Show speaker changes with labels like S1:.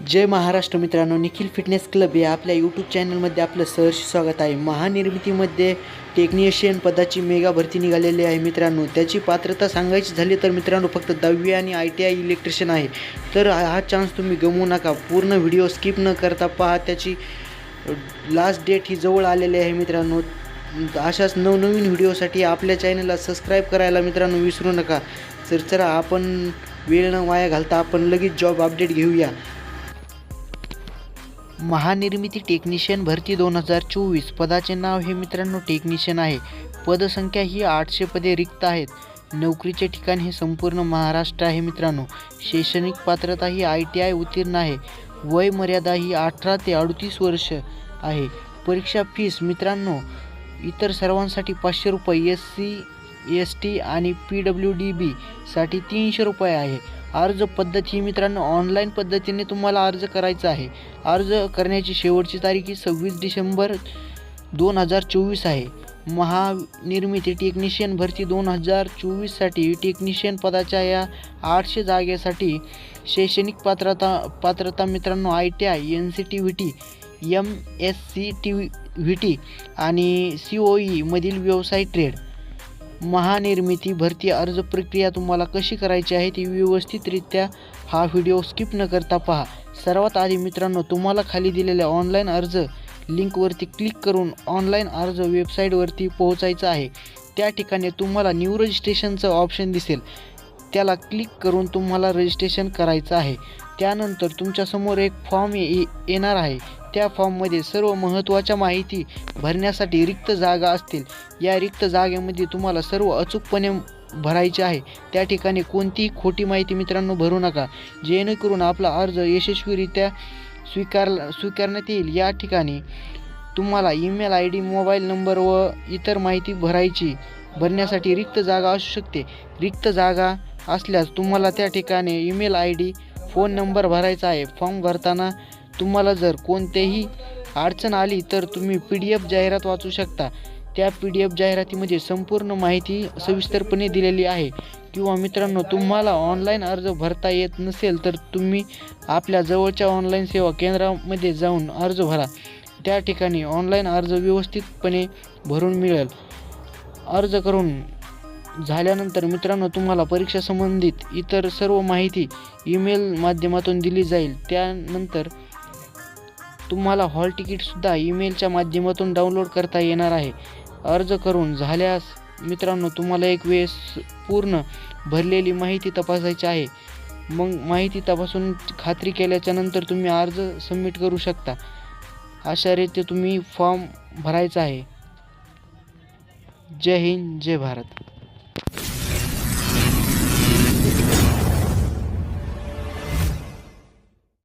S1: जय महाराष्ट्र मित्रांनो Nikhil fitness club या आपल्या यूट्यूब चॅनलमध्ये आपलं सहर्ष स्वागत आहे. महानिर्मितीमध्ये टेक्निशियन पदाची मेगा भरती निघालेली आहे मित्रांनो. त्याची पात्रता सांगायची झाली तर मित्रांनो फक्त दहावी आणि आय टी आय इलेक्ट्रिशियन आहे. तर हा हा चान्स तुम्ही गमवू नका. पूर्ण व्हिडिओ स्किप न करता पहा. त्याची लास्ट डेट ही जवळ आलेली आहे मित्रांनो. अशाच नवनवीन व्हिडिओसाठी आपल्या चॅनलला सबस्क्राईब करायला मित्रांनो विसरू नका. तर चला आपण वेळ न वाया घालता आपण लगेच जॉब अपडेट घेऊया. महानिर्मिती टेक्निशियन भरती दोन हजार चोवीस. पदाचे नाव हे मित्रांनो टेक्निशियन आहे. पदसंख्या ही आठशे पदे रिक्त आहेत. नोकरीचे ठिकाण हे संपूर्ण महाराष्ट्र आहे मित्रांनो. शैक्षणिक पात्रता ही आय टी आय उत्तीर्ण आहे. वय मर्यादा ही अठरा ते अडतीस वर्ष आहे. परीक्षा फीस मित्रांनो इतर सर्वांसाठी पाचशे रुपये एस सी एस टी आणि पी डब्ल्यू डी बीसाठी तीनशे रुपये आहे. अर्ज पद्धत ही मित्रांनो ऑनलाईन पद्धतीने तुम्हाला अर्ज करायचा आहे. अर्ज करण्याची शेवटची तारीख ही सव्वीस डिसेंबर दोन हजार चोवीस आहे. महानिर्मिती टेक्निशियन भरती दोन हजार चोवीससाठी टेक्निशियन पदाच्या या आठशे जागेसाठी शैक्षणिक पात्रता पात्रता मित्रांनो I T I N C T V T M S C T V T आणि सी ओ ईमधील व्यवसाय ट्रेड महानिर्मिती भरती अर्ज प्रक्रिया तुम्हाला कशी करायची आहे ती व्यवस्थितरित्या हा व्हिडिओ स्किप न करता पहा. सर्वात आधी मित्रांनो तुम्हाला खाली दिलेल्या ऑनलाईन अर्ज लिंकवरती क्लिक करून ऑनलाईन अर्ज वेबसाईटवरती पोहोचायचं आहे. त्या ठिकाणी तुम्हाला न्यू रजिस्ट्रेशनचं ऑप्शन दिसेल. त्याला क्लिक करून तुम्हाला रजिस्ट्रेशन करायचं आहे. त्यानंतर तुमच्यासमोर एक फॉर्म ये येणार आहे. त्या फॉर्ममध्ये सर्व महत्त्वाच्या माहिती भरण्यासाठी रिक्त जागा असतील. या रिक्त जागेमध्ये तुम्हाला सर्व अचूकपणे भरायचे आहे. त्या ठिकाणी कोणतीही खोटी माहिती मित्रांनो भरू नका. जेणेकरून आपला अर्ज यशस्वीरित्या स्वीकार स्वीकारण्यात येईल. या ठिकाणी तुम्हाला ईमेल आय डी मोबाईल नंबर व इतर माहिती भरायची भरण्यासाठी रिक्त जागा असू शकते. रिक्त जागा असल्यास तुम्हाला त्या ठिकाणी email I D phone number भरायचा आहे. फॉर्म भरताना तुम्हाला जर कोणतेही अडचण आली तर तुम्ही पी डी एफ जाहिरात वाचू शकता. त्या पी डी एफ जाहिरातीमध्ये संपूर्ण माहिती सविस्तरपणे दिलेली आहे. किंवा मित्रांनो तुम्हाला ऑनलाईन अर्ज भरता येत नसेल तर तुम्ही आपल्या जवळच्या ऑनलाईन सेवा केंद्रामध्ये जाऊन अर्ज भरा. त्या ठिकाणी ऑनलाईन अर्ज व्यवस्थितपणे भरून मिळेल. अर्ज करून झाल्यानंतर मित्रांनो तुम्हाला परीक्षा संबंधित इतर सर्व माहिती ईमेल माध्यमातून दिली जाईल. त्यानंतर तुम्हाला हॉल तिकीटसुद्धा ईमेलच्या माध्यमातून डाउनलोड करता येणार आहे. अर्ज करून झाल्यास मित्रांनो तुम्हाला एक वेळेस पूर्ण भरलेली माहिती तपासायची आहे. मग माहिती तपासून खात्री केल्याच्यानंतर तुम्ही अर्ज सबमिट करू शकता. अशा रीते तुम्ही फॉर्म भरायचा आहे. जय हिंद जय भारत.